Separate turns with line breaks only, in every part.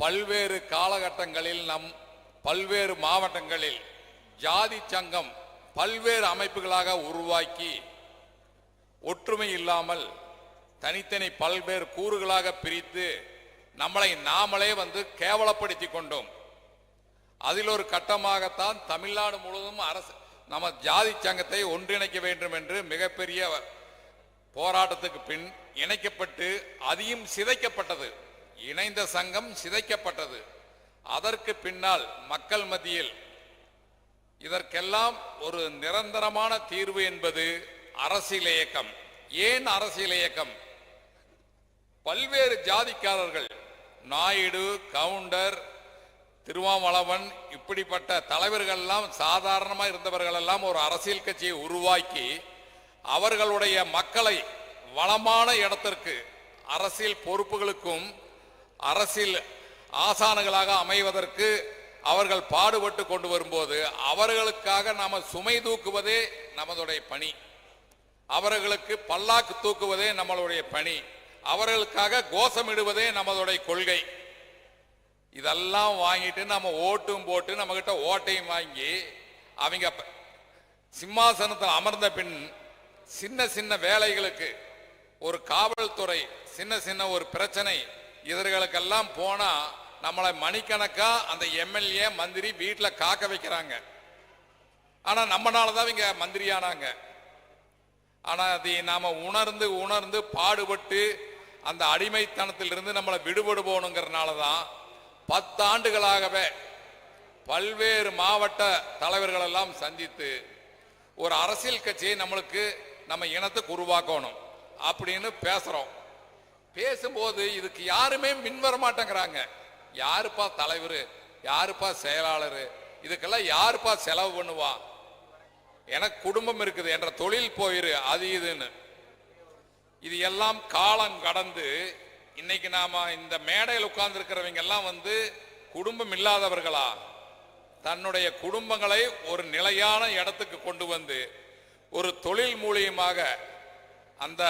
பல்வேறு காலகட்டங்களில் நம் பல்வேறு மாவட்டங்களில் ஜாதி சங்கம் பல்வேறு அமைப்புகளாக உருவாக்கி ஒற்றுமை இல்லாமல் தனித்தனி பல்வேறு கூறுகளாக பிரித்து நம்மளை நாமளே வந்து கேவலப்படுத்தி கொண்டோம். அதில் ஒரு கட்டமாகத்தான் தமிழ்நாடு முழுவதும் அரசு நம்ம ஜாதி சங்கத்தை ஒன்றிணைக்க வேண்டும் என்று மிகப்பெரிய போராட்டத்துக்கு பின் இணைக்கப்பட்டு அதையும் சிதைக்கப்பட்டது. இணைந்த சங்கம் சிதைக்கப்பட்டது. அதற்கு பின்னால் மக்கள் மத்தியில் இதற்கெல்லாம் ஒரு நிரந்தரமான தீர்வு என்பது அரசியல் இயக்கம். ஏன் அரசியல் இயக்கம்? பல்வேறு ஜாதிக்காரர்கள் நாயுடு கவுண்டர் திருமாவளவன் இப்படிப்பட்ட தலைவர்கள் எல்லாம் சாதாரணமா இருந்தவர்கள் எல்லாம் ஒரு அரசியல் கட்சியை உருவாக்கி அவர்களுடைய மக்களை வளமான இடத்திற்கு அரசியல் பொறுப்புகளுக்கும் அரசியல் ஆசானுகளாக அமைவதற்கு அவர்கள் பாடுபட்டு கொண்டு வரும்போது அவர்களுக்காக நாம் சுமை தூக்குவதே நமதுடைய பணி. அவர்களுக்கு பல்லாக்கு தூக்குவதே நம்மளுடைய பணி. அவர்களுக்காக கோஷமிடுவதே நமதுடைய கொள்கை. இதெல்லாம் வாங்கிட்டு நம்ம ஓட்டும் போட்டு நம்ம கிட்ட ஓட்டையும் வாங்கி அவங்க சிம்மாசனத்தில் அமர்ந்த பின் சின்ன சின்ன வேலைகளுக்கு ஒரு காவல்துறை சின்ன சின்ன ஒரு பிரச்சனை இதர்களுக்கெல்லாம் போனா நம்மளை மணிக்கணக்கா அந்த எம்எல்ஏ மந்திரி வீட்டில் காக்க வைக்கிறாங்க. ஆனா நம்மனால தான் இவங்க மந்திரியானாங்க. ஆனா அதை நாம உணர்ந்து உணர்ந்து பாடுபட்டு அந்த அடிமைத்தனத்திலிருந்து நம்மளை விடுபடுவோனுங்கிறனால தான் பத்தாண்டுகளாகவே பல்வேறு மாவட்ட தலைவர்கள் எல்லாம் சந்தித்து ஒரு அரசியல் கட்சியை நம்மளுக்கு நம்ம இனத்துக்கு உருவாக்கணும் அப்படின்னு பேசுறோம். பேசும்போது இதுக்கு யாருமே மின் வர மாட்டேங்கிறாங்க யாருப்பா தலைவர்? யாருப்பா செயலாளர்? இதுக்கெல்லாம் யாருப்பா செலவு பண்ணுவா? எனக்கு குடும்பம் இருக்குது என்ற தொழில் போயிரு அது இதுன்னு. இது எல்லாம் காலம் கடந்து இன்னைக்கு நாம இந்த மேடையில் உட்கார்ந்துருக்கிறவங்க எல்லாம் வந்து குடும்பம் இல்லாதவர்களா? தன்னுடைய குடும்பங்களை ஒரு நிலையான இடத்துக்கு கொண்டு வந்து ஒரு தொழில் மூலியமாக அந்த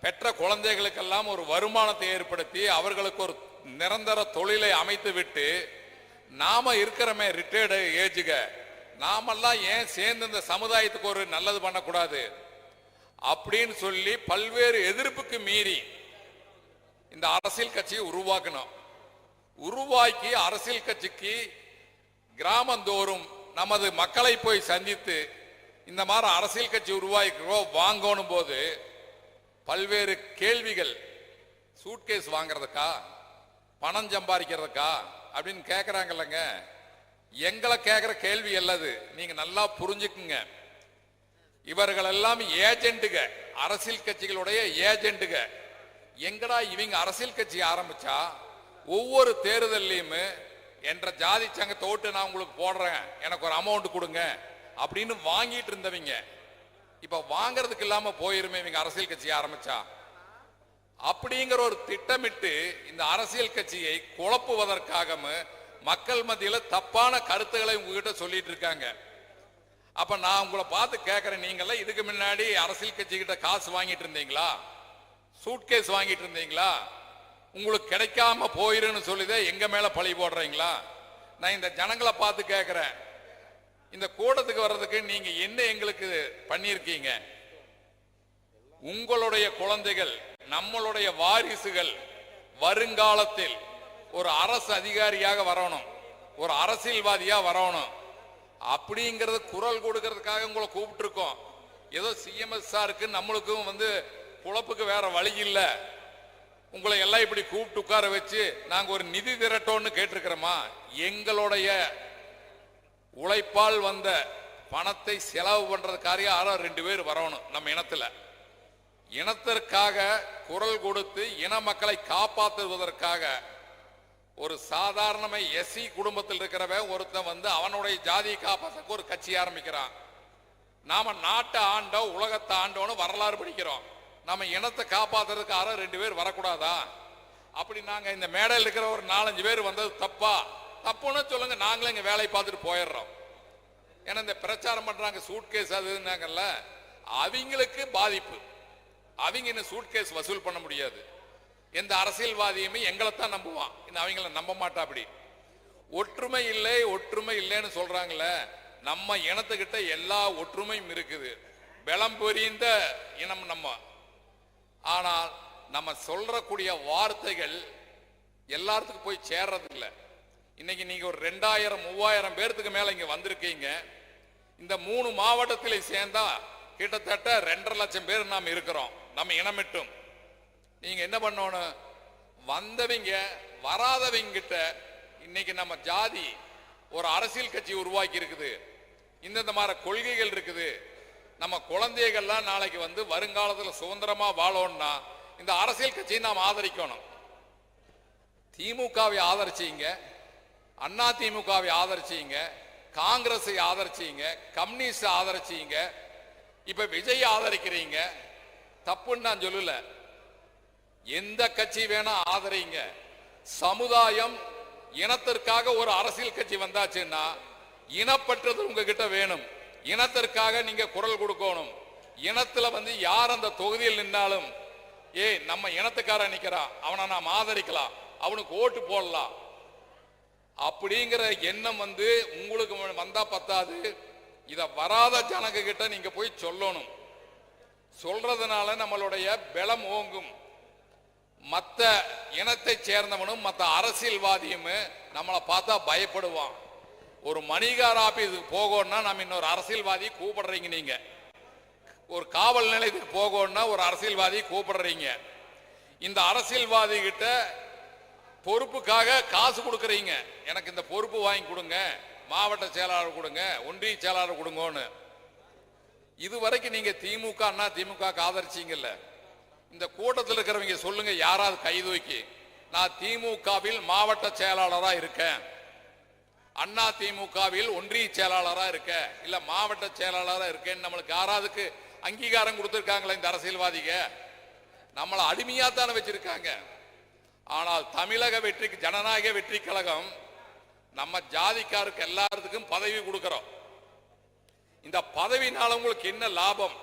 பெற்ற குழந்தைகளுக்கெல்லாம் ஒரு வருமானத்தை ஏற்படுத்தி அவர்களுக்கு ஒரு நிரந்தர தொழிலை அமைத்து விட்டு நாம இருக்கிறோமே ரிட்டையர்டு ஏஜுக நாமெல்லாம் ஏன் சேர்ந்து இந்த சமுதாயத்துக்கு ஒரு நல்லது பண்ணக்கூடாது அப்படின்னு சொல்லி பல்வேறு எதிர்ப்புக்கு மீறி இந்த அரசியல் கட்சியை உருவாக்கணும். உருவாக்கி அரசியல் கட்சிக்கு கிராமந்தோறும் நமது மக்களை போய் சந்தித்து இந்த மாதிரி அரசியல் கட்சி உருவாக்கிறோம் வாங்கணும் போது பல்வேறு கேள்விகள் சூட்கேஸ் வாங்குறதுக்கா பணம் சம்பாதிக்கிறதுக்கா அப்படின்னு கேட்குறாங்கல்லங்க எங்களை கேட்குற கேள்வி அல்லது நீங்க நல்லா புரிஞ்சுக்குங்க. இவர்கள் எல்லாம் ஏஜென்ட்டுக அரசியல் கட்சிகளுடைய ஏஜென்ட்டுக எங்கடா இவங்க அரசியல் கட்சி ஆரம்பிச்சா? ஒவ்வொரு தேர்தல்லையுமே என்ற ஜாதி சங்கத்தை ஓட்டு நான் உங்களுக்கு போடுறேன். எனக்கு ஒரு அமௌண்ட் கொடுங்க அப்படின்னு வாங்கிட்டு இருந்தவங்க இப்ப வாங்குறதுக்கு இல்லாம போயிருமே இவங்க அரசியல் கட்சி ஆரம்பிச்சா? அப்படிங்கிற ஒரு திட்டமிட்டு இந்த அரசியல் கட்சியை குழப்புவதற்காக மக்கள் மத்தியில தப்பான கருத்துக்களை உங்ககிட்ட சொல்லிட்டு இருக்காங்க. அப்ப நான் உங்களை பார்த்து கேட்கறேன் நீங்கெல்லாம் இதுக்கு முன்னாடி அரசியல் கட்சி கிட்ட காசு வாங்கிட்டு இருந்தீங்களா? சூட்கேஸ் வாங்கிட்டு இருந்தீங்களா? உங்களுக்கு கிடைக்காம போயிருன்னு சொல்லிதான் எங்க மேல பழி போடுறீங்களா? நான் இந்த ஜனங்களை பார்த்து கேட்கிறேன் இந்த கூடத்துக்கு வர்றதுக்கு நீங்க என்ன எங்களுக்கு பண்ணியிருக்கீங்க? உங்களுடைய குழந்தைகள் நம்மளுடைய வாரிசுகள் வருங்காலத்தில் ஒரு அரசு அதிகாரியாக வரணும் ஒரு அரசியல்வாதியா வரணும். அப்படிங்கிறது குரல் கொடுக்கறதுக்காக உங்களை கூப்பிட்டுருக்கோம். ஏதோ சிஎம்எஸ் சாருக்கு நம்மளுக்கும் வந்து குழப்புக்கு வேற வழி இல்லை. உங்களை எல்லாம் இப்படி கூப்பிட்டு உட்கார வச்சு நாங்கள் ஒரு நிதி திரட்டோம்னு கேட்டிருக்கிறோமா? எங்களுடைய உழைப்பால் வந்த பணத்தை செலவு பண்றதுக்காக யாரோ ரெண்டு பேர் வரணும் நம்ம இனத்துல. இனத்திற்காக குரல் கொடுத்து இன மக்களை காப்பாற்றுவதற்காக ஒரு சாதாரணமை எஸ்சி குடும்பத்தில் இருக்கிறவன் ஒருத்தன் வந்து அவனுடைய ஜாதியை காப்பாற்றுக்கு ஒரு கட்சி ஆரம்பிக்கிறான். நாம நாட்டை ஆண்டோ உலகத்தை ஆண்டோன்னு வரலாறு படிக்கிறோம். நம்ம இனத்தை காப்பாத்துறதுக்கு யாரோ ரெண்டு பேர் வரக்கூடாதா? அப்படி நாங்க இந்த மேடையில் இருக்கிற ஒரு நாலஞ்சு பேர் வந்தது தப்பா? தப்புன்னு சொல்லுங்க நாங்களும் இங்க வேலையை பார்த்துட்டு போயிடுறோம். ஏன்னா இந்த பிரச்சாரம் பண்றாங்க சூட்கேஸ் அதுன்னாங்கல்ல அவங்களுக்கு பாதிப்பு. அவங்க இன்னும் சூட்கேஸ் வசூல் பண்ண முடியாது. எந்த அரசியல்வாதியுமே எங்களை தான் நம்புவான். இந்த அவங்கள நம்ப மாட்டா அப்படி. ஒற்றுமை இல்லை ஒற்றுமை இல்லைன்னு சொல்றாங்களே நம்ம இனத்துக்கிட்ட எல்லா ஒற்றுமையும் இருக்குது. பலம் பொரிந்த இனம் நம்ம. ஆனால் நம்ம சொல்றக்கூடிய வார்த்தைகள் எல்லாத்துக்கும் போய் சேர்றது இன்னைக்கு நீங்க ஒரு ரெண்டாயிரம் மூவாயிரம் பேர்த்துக்கு மேல இங்க வந்திருக்கீங்க. இந்த மூணு மாவட்டத்திலே சேர்ந்தா கிட்டத்தட்ட ரெண்டரை லட்சம் பேர் நாம் இருக்கிறோம். நம்ம இனமிட்டும். நீங்க என்ன பண்ணணும்? வந்தவங்க வராதவங்க கிட்ட இன்னைக்கு நம்ம ஜாதி ஒரு அரசியல் கட்சி உருவாக்கி இருக்குது இந்தந்த மாதிரி கொள்கைகள் இருக்குது. நம்ம குழந்தைகள்லாம் நாளைக்கு வந்து வருங்காலத்தில் சுதந்திரமா வாழணும்னா இந்த அரசியல் கட்சியை நாம் ஆதரிக்கணும். திமுகவை ஆதரிச்சீங்க. அண்ணா திமுகவை ஆதரிச்சீங்க காங்கிரஸை ஆதரிச்சீங்க கம்யூனிஸ்ட் ஆதரிச்சிங்க இப்ப விஜய் ஆதரிக்கிறீங்க. தப்புன்னு நான் சொல்லல. எந்த கட்சி வேணா ஆதரிங்க. சமுதாயம் இனத்திற்காக ஒரு அரசியல் கட்சி வந்தாச்சுன்னா இனப்பற்றது உங்ககிட்ட வேணும். இனத்திற்காக நீங்க குரல் கொடுக்கணும். இனத்துல வந்து யார் அந்த தொகுதியில் நின்னாலும் ஏய் நம்ம இனத்துக்காரன் நிக்கிறான். அவனை நாம் ஆதரிக்கலாம். அவனுக்கு ஓட்டு போடலாம். அப்படிங்கிற எண்ணம் வந்து உங்களுக்கு வந்தா பத்தாது. இத வராத ஜனங்க கிட்ட நீங்க போய் சொல்லணும். சொல்றதுனால நம்மளுடைய பலம் ஓங்கும். மற்ற இனத்தை சேர்ந்தவனும் மற்ற அரசியல்வாதியும் நம்மளை பார்த்தா பயப்படுவான். ஒரு மணிகார் ஆபீஸுக்கு போகணும்னா நம்ம இன்னொரு அரசியல்வாதி கூப்பிடுறீங்க நீங்க. ஒரு காவல் நிலையத்துக்கு போகணும்னா ஒரு அரசியல்வாதி கூப்பிடுறீங்க. இந்த அரசியல்வாதி கிட்ட பொறுப்புக்காக காசு கொடுக்குறீங்க. எனக்கு இந்த பொறுப்பு வாங்கி கொடுங்க. மாவட்ட செயலாளர் கொடுங்க. ஒன்றிய செயலாளர் கொடுங்கன்னு. இது வரைக்கும் நீங்க திமுக அண்ணா திமுக ஆதரிச்சிங்கல்ல. இந்த கூட்டத்தில் இருக்கிறவங்க சொல்லுங்க யாராவது கைதூக்கி நான் திமுகவில் மாவட்ட செயலாளராக இருக்கேன். அண்ணா திமுகவில் ஒன்றிய செயலாளராக இருக்க இல்ல மாவட்ட செயலாளராக இருக்கேன்னு நம்மளுக்கு யாராவதுக்கு அங்கீகாரம் கொடுத்துருக்காங்களே இந்த அரசியல்வாதிக? நம்மளை அடிமையாக தானே வச்சிருக்காங்க. ஆனால் தமிழக வெற்றி ஜனநாயக வெற்றி கழகம் நம்ம ஜாதிக்காருக்கு எல்லாத்துக்கும் பதவி கொடுக்கிறோம். இந்த பதவினால உங்களுக்கு என்ன லாபம்?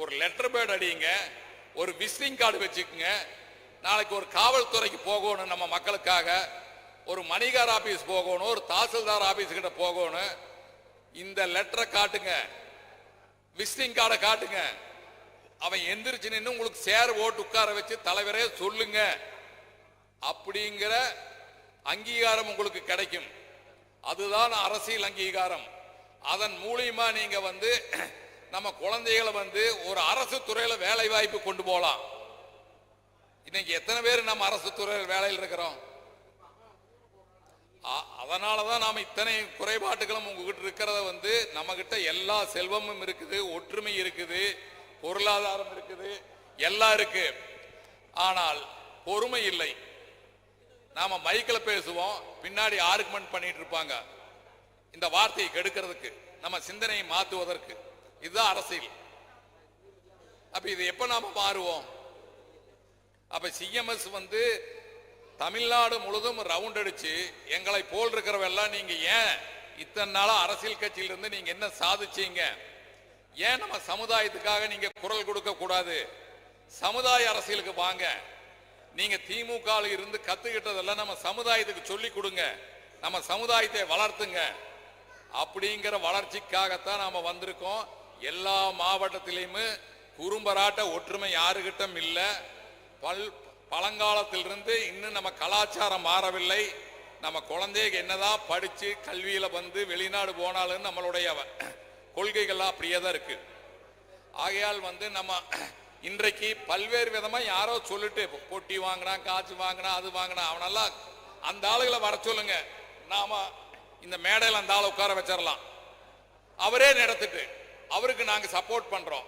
ஒரு லெட்டர் பேட் அடிங்க ஒரு விசிட்டிங் கார்டு வச்சுக்கோங்க நாளைக்கு ஒரு காவல்துறைக்கு போகணும் நம்ம மக்களுக்காக ஒரு மணிகார் ஆபீஸ் போகணும் ஒரு தாசில்தார் ஆபீஸ் கிட்ட போகணும். இந்த லெட்டரை காட்டுங்க விசிட்டிங் கார்டை காட்டுங்க. அவன் எந்திரிச்சு நின்று உங்களுக்கு சேர் ஓட்டு உட்கார வச்சு தலைவரே சொல்லுங்க. அப்படிங்கிற அங்கீகாரம் உங்களுக்கு கிடைக்கும். அதுதான் அரசியல் அங்கீகாரம். அதன் மூலியமா நீங்க வந்து நம்ம குழந்தைகளை வந்து ஒரு அரசு துறையில வேலை வாய்ப்பு கொண்டு போகலாம். இன்னைக்கு எத்தனை பேர் நம்ம அரசு துறையில் வேலையில் இருக்கிறோம்? அ- அதனாலதான் நாம இத்தனை குறைபாட்டுகளும் உங்ககிட்ட இருக்கிறத வந்து நம்ம கிட்ட எல்லா செல்வமும் இருக்குது ஒற்றுமை இருக்குது பொருளாதாரம் இருக்குது எல்லாம் இருக்கு. ஆனால் பொறுமை இல்லை. நாம மைக்கில் பேசுவோம் பின்னாடி ஆர்குமெண்ட் பண்ணிட்டு இருப்பாங்க. இந்த வார்த்தையை கெடுக்கிறதுக்கு நம்ம சிந்தனையை மாற்றுவதற்கு இதுதான் அரசியல். அப்ப இது எப்ப நாம மாறுவோம்? அப்ப சிஎம்எஸ் வந்து தமிழ்நாடு முழுதும் ரவுண்ட் அடிச்சு எங்களை போல் இருக்கிறவெல்லாம் நீங்க ஏன் இத்தனை நாளா அரசியல் கட்சியில இருந்து நீங்க என்ன சாதிச்சீங்க? ஏன் நம்ம சமுதாயத்துக்காக நீங்க குரல் கொடுக்க கூடாது சமுதாய அரசியலுக்கு வாங்க. நீங்க திமுக இருந்து கத்துக்கிட்டதெல்லாம் நம்ம சமுதாயத்துக்கு சொல்லி கொடுங்க. நம்ம சமுதாயத்தை வளர்த்துங்க. அப்படிங்கிற வளர்ச்சிக்காகத்தான் நாம வந்திருக்கோம். எல்லா மாவட்டத்திலையுமே குறும்பராட்ட ஒற்றுமை யாருகிட்டும் இல்லை. பல் பழங்காலத்திலிருந்து இன்னும் நம்ம கலாச்சாரம் மாறவில்லை. நம்ம குழந்தைக்கு என்னதான் படித்து கல்வியில் வந்து வெளிநாடு போனாலும் நம்மளுடைய கொள்கைகள்லாம் அப்படியே தான் இருக்குது ஆகையால் வந்து நம்ம இன்றைக்கு பல்வேறு விதமா யாரோ சொல்லிட்டு இப்போ பொட்டி வாங்கினா காய்ச்சி வாங்கினா அது வாங்கினா அவனெல்லாம் அந்த ஆளுகளை வர சொல்லுங்க. நாம இந்த மேடையில் அந்த ஆளை உட்கார வச்சிடலாம் அவரே நடத்திட்டு அவருக்கு நாங்க சப்போர்ட் பண்றோம்.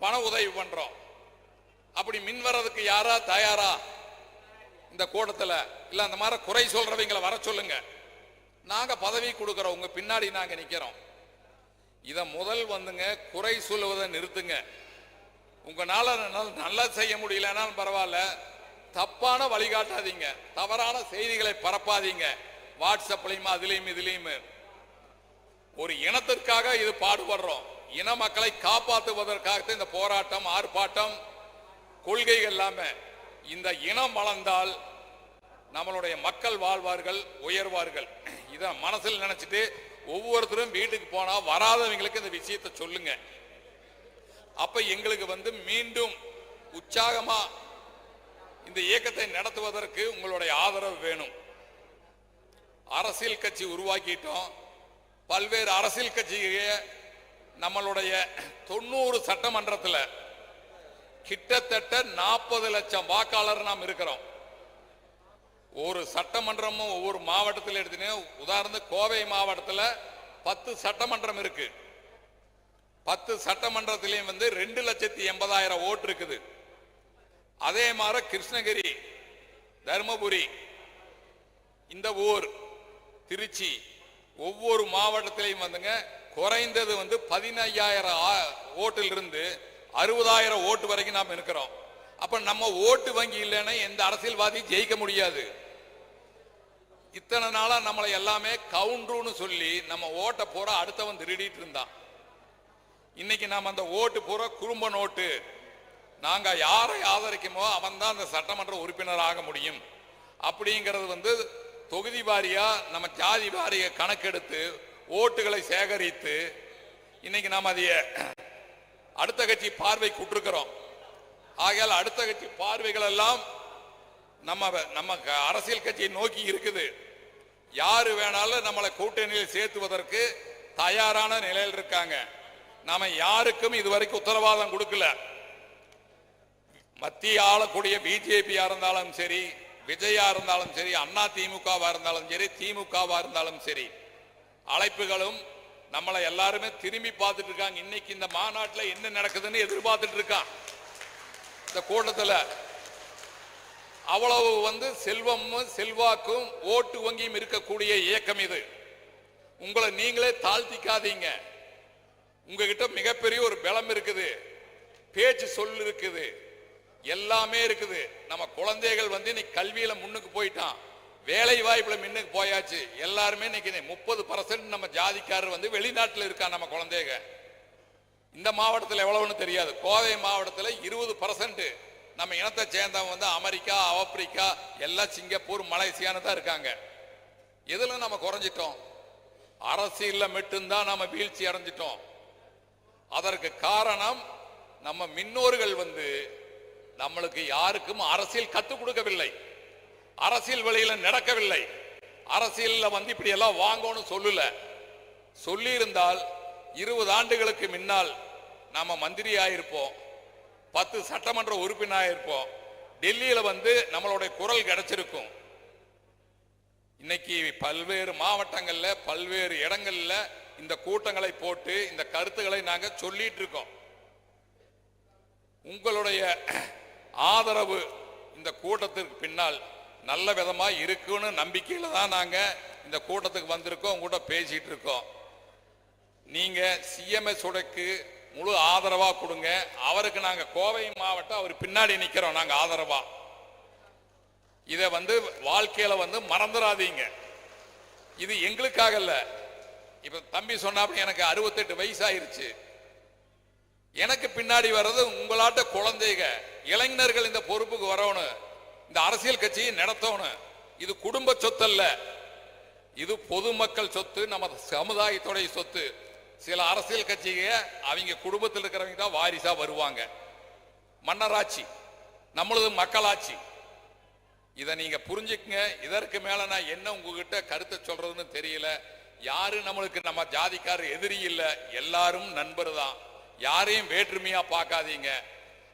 பண உதவி பண்றோம். அப்படி மின் வர்றதுக்கு யாரா தயாரா? இந்த கூட்டத்தில் இல்ல அந்த மாதிரி குறை சொல்றவங்களை வர சொல்லுங்க. நாங்க பதவி கொடுக்குறோம். உங்க பின்னாடி நாங்க நிக்கிறோம். இதை முதல் வந்துங்க குறை சொல்லுவதை நிறுத்துங்க. உங்களால் நல்லா செய்ய முடியலனாலும் பரவாயில்ல. தப்பான வழிகாட்டாதீங்க. தவறான செய்திகளை பரப்பாதீங்க. வாட்ஸ்அப்லையும் அதுலேயும் இதுலேயும். ஒரு இனத்திற்காக இது பாடுபடுறோம். இன மக்களை காப்பாற்றுவதற்காக இந்த போராட்டம் ஆர்ப்பாட்டம் கொள்கைகள் எல்லாமே இந்த இனம் வளர்ந்தால் நம்மளுடைய மக்கள் வாழ்வார்கள் உயர்வார்கள். இதை மனசில் நினைச்சிட்டு ஒவ்வொருத்தரும் வீட்டுக்கு போனால் வராதவங்களுக்கு இந்த விஷயத்தை சொல்லுங்க. அப்ப எங்களுக்கு வந்து மீண்டும் உற்சாகமா இந்த இயக்கத்தை நடத்துவதற்கு உங்களுடைய ஆதரவு வேணும். அரசியல் கட்சி உருவாக்கிட்டோம். பல்வேறு அரசியல் கட்சியை நம்மளுடைய தொண்ணூறு சட்டமன்றத்தில் கிட்டத்தட்ட நாற்பது லட்சம் வாக்காளர் நாம் இருக்கிறோம். ஒரு சட்டமன்றமும் ஒவ்வொரு மாவட்டத்தில் எடுத்தீங்கன்னா உதாரணத்துக்கு கோவை மாவட்டத்தில் பத்து சட்டமன்றம் இருக்குது பத்து சட்டமன்றத்திலையும் வந்து ரெண்டு லட்சத்தி எண்பதாயிரம் ஓட்டு இருக்குது. அதே மாதிரி கிருஷ்ணகிரி தருமபுரி இந்த ஊர் திருச்சி ஒவ்வொரு மாவட்டத்திலையும் வந்துங்க குறைந்தது வந்து பதினையாயிரம் ஓட்டில் இருந்து அறுபதாயிரம் ஓட்டு வரைக்கும் நாம் இருக்கிறோம். அப்ப நம்ம ஓட்டு வங்கி இல்லைன்னா எந்த அரசியல்வாதி ஜெயிக்க முடியாது. இத்தனை நாளா நம்மளை எல்லாமே கவுண்டர்னு சொல்லி நம்ம ஓட்டை போற அடுத்தவன் திருடிட்டு இருந்தான். இன்னைக்கு நாம் அந்த ஓட்டு பூரா குறும்ப நோட்டு. நாங்க யாரை ஆதரிக்குமோ அவன் தான் அந்த சட்டமன்ற உறுப்பினர் ஆக முடியும். அப்படிங்கிறது வந்து தொகுதி வாரியா நம்ம ஜாதி வாரிய கணக்கெடுத்து ஓட்டுகளை சேகரித்து இன்னைக்கு நாம் அதைய அடுத்த கட்சி பார்வை கூட்டிருக்கிறோம். ஆகையால் அடுத்த கட்சி பார்வைகள் எல்லாம் நம்ம நம்ம க- அரசியல் கட்சியை நோக்கி இருக்குது. யாரு வேணாலும் நம்மளை கூட்டணியில் சேர்த்துவதற்கு தயாரான நிலையில் இருக்காங்க. நாம யாருக்கும் இதுவரைக்கும் உத்தரவாதம் கொடுக்கல. மத்திய ஆளக்கூடிய பிஜேபியா இருந்தாலும் சரி விஜயா இருந்தாலும் சரி அண்ணா திமுகவா இருந்தாலும் சரி திமுகவா இருந்தாலும் சரி அழைப்புகளும் நம்மளை எல்லாருமே திரும்பி பார்த்துட்டு இருக்காங்க. இன்னைக்கு இந்த மாநாட்டில் என்ன நடக்குதுன்னு எதிர்பார்த்துட்டு இருக்கான். இந்த கூட்டத்துல அவ்வளவு வந்து செல்வமும் செல்வாக்கும் ஓட்டு வங்கியும் இருக்கக்கூடிய இயக்கம் இது. உங்களை நீங்களே தாழ்த்திக்காதீங்க. உங்ககிட்ட மிகப்பெரிய ஒரு பலம் இருக்குது. பேச்சு சொல் இருக்குது. எல்லாமே இருக்குது. நம்ம குழந்தைகள் வந்து இன்னைக்கு கல்வியில முன்னுக்கு போயிட்டான். வேலை வாய்ப்புல முன்னுக்கு போயாச்சு. எல்லாருமே இன்னைக்கு முப்பது பர்சன்ட் நம்ம ஜாதிக்காரர் வந்து வெளிநாட்டில் இருக்கான் நம்ம குழந்தைங்க இந்த மாவட்டத்தில் எவ்வளவுன்னு தெரியாது. கோவை மாவட்டத்தில் இருபது பர்சன்ட் நம்ம இனத்தை சேர்ந்தவங்க வந்து அமெரிக்கா ஆப்பிரிக்கா எல்லாம் சிங்கப்பூர் மலேசியான்னு தான் இருக்காங்க. எதில் நம்ம குறைஞ்சிட்டோம்? அரசியலில் மட்டும்தான் நம்ம வீழ்ச்சி அடைஞ்சிட்டோம். அதற்கு காரணம் நம்ம முன்னோர்கள் வந்து நம்மளுக்கு யாருக்கும் அரசியல் கற்றுக் கொடுக்கவில்லை. அரசியல் வழியில நடக்கவில்லை. அரசியல்ல வந்து இப்படி எல்லாம் வாங்கணும்னு சொல்லல. சொல்லி இருந்தால் இருபது ஆண்டுகளுக்கு முன்னால் நாம மந்திரியாயிருப்போம். பத்து சட்டமன்ற உறுப்பினர் இருப்போம் டெல்லியில வந்து நம்மளுடைய குரல் கிடைச்சிருக்கும். இன்னைக்கு பல்வேறு மாவட்டங்கள்ல பல்வேறு இடங்கள்ல இந்த கூட்டங்களை போட்டு இந்த கருத்துக்களை நாங்க சொல்லிட்டு இருக்கோம். உங்களுடைய ஆதரவு இந்த கூட்டத்திற்கு பின்னால் நல்ல விதமா இருக்குன்னு நம்பிக்கையில தான் நாங்க இந்த கூட்டத்துக்கு வந்திருக்கோம் உங்ககிட்ட கூட பேசிட்டு இருக்கோம். நீங்க சிஎம்எஸ் உடைக்கு முழு ஆதரவா கொடுங்க. அவருக்கு நாங்க கோவை மாவட்டம் அவர் பின்னாடி நிக்கிறோம் நாங்க ஆதரவா. இதை வந்து வாழ்க்கையில வந்து மறந்துடாதீங்க. இது எங்களுக்காக இல்லை. இப்ப தம்பி சொன்னாப்படி எனக்கு அறுபத்தெட்டு வயசு ஆயிருச்சு எனக்கு பின்னாடி வர்றது உங்களாட்ட குழந்தைக இளைஞர்கள் இந்த பொறுப்புக்கு வரணும் இந்த அரசியல் கட்சியை நடத்தணும். இது குடும்ப சொத்து அல்ல இது பொதுமக்கள் சொத்து நம்ம சமுதாயத்துடைய சொத்து. சில அரசியல் கட்சிக அவங்க குடும்பத்தில் இருக்கிறவங்க தான் வாரிசா வருவாங்க. மன்னராட்சி நம்மளது மக்களாட்சி. இதை நீங்க புரிஞ்சுக்குங்க. இதற்கு மேல நான் என்ன உங்ககிட்ட கருத்தை சொல்றதுன்னு தெரியல. யாரு நம்மளுக்கு நம்ம ஜாதிக்காரர் எதிரி இல்லை எல்லாரும் நண்பர் தான் யாரையும் வேற்றுமையா பார்க்காதீங்க.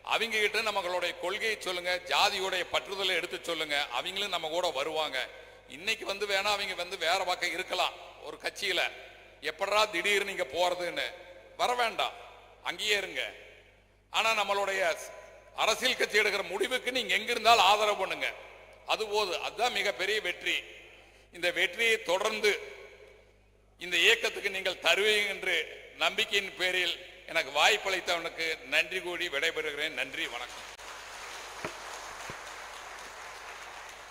அவங்க கிட்ட நம்மளுடைய கொள்கையை சொல்லுங்க ஜாதியுடைய பற்றுதலை எடுத்து சொல்லுங்க அவங்களும் நம்ம கூட வருவாங்க. இன்னைக்கு வந்து வேணா அவங்க வந்து வேற பக்கம் இருக்கலாம் ஒரு கட்சியில. எப்படா திடீர்னு நீங்க போறதுன்னு? வர வேண்டாம் அங்கேயே இருங்க. ஆனா நம்மளுடைய அரசியல் கட்சி எடுக்கிற முடிவுக்கு நீங்க எங்க இருந்தாலும் ஆதரவு பண்ணுங்க. அது போது அதுதான் மிகப்பெரிய வெற்றி. இந்த வெற்றியை தொடர்ந்து இந்த இயக்கத்துக்கு நீங்கள் தருவீங்க என்று நம்பிக்கையின் பேரில் எனக்கு வாய்ப்பளித்தவனுக்கு நன்றி கூடி விடைபெறுகிறேன். நன்றி வணக்கம்.